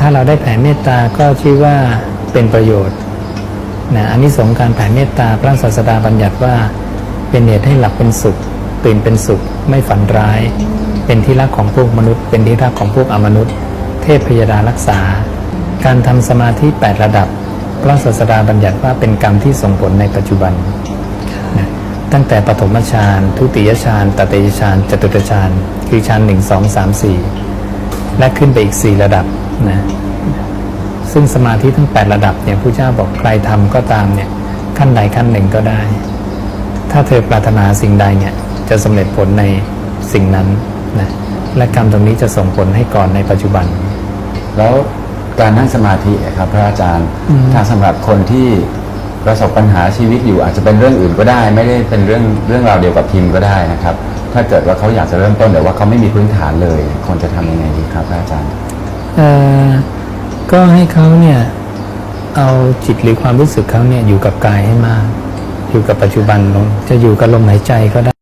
ถ้าเราได้แผ่เมตตาก็ชื่อว่าเป็นประโยชน์นะอันนี้สงส์การแผ่เมตตาพระศาสดาบัญญัติว่า เป็นเหตุให้หลับเป็นสุขตื่นเป็นสุข ไม่ฝันร้าย เป็นที่รักของพวกมนุษย์ เป็นที่รักของพวกอมนุษย์ เทพพยดารักษา การทำสมาธิ 8 ระดับ พระศาสดาบัญญัติว่าเป็นกรรมที่ส่งผลในปัจจุบันนะตั้งแต่ปฐมฌานทุติยฌานตติยฌานจตุตฌานคือฌานหนึ่งสองสามสี่และขึ้นไปอีก4ระดับ นะซึ่งสมาธิทั้ง 8 ระดับเนี่ยผู้เจ้าบอกใครทำก็ตามเนี่ยขั้นใดขั้นหนึ่งก็ได้ ถ้าเธอปรารถนาสิ่งใดเนี่ยจะสำเร็จผลในสิ่งนั้นนะและกรรมตรงนี้จะส่งผลให้ก่อนในปัจจุบัน แล้วการนั่งสมาธิอะครับพระอาจารย์อืมถ้าสำหรับคนที่ประสบปัญหาชีวิตอยู่อาจจะเป็นเรื่องอื่นก็ได้ ไม่ได้เป็นเรื่องเรื่องราวเดียวกับพิมพ์ก็ได้นะครับ ถ้าเกิดว่าเขาอยากจะเริ่มต้นแต่ว่าเขาไม่มีพื้นฐานเลยควรจะทำยังไงดีครับพระอาจารย์เอ่อ ก็ให้เขาเนี่ยเอาจิตหรือความรู้สึกเขาเนี่ยอยู่กับกายให้มาก อยู่กับปัจจุบันลงจะอยู่กับลมหายใจก็ได้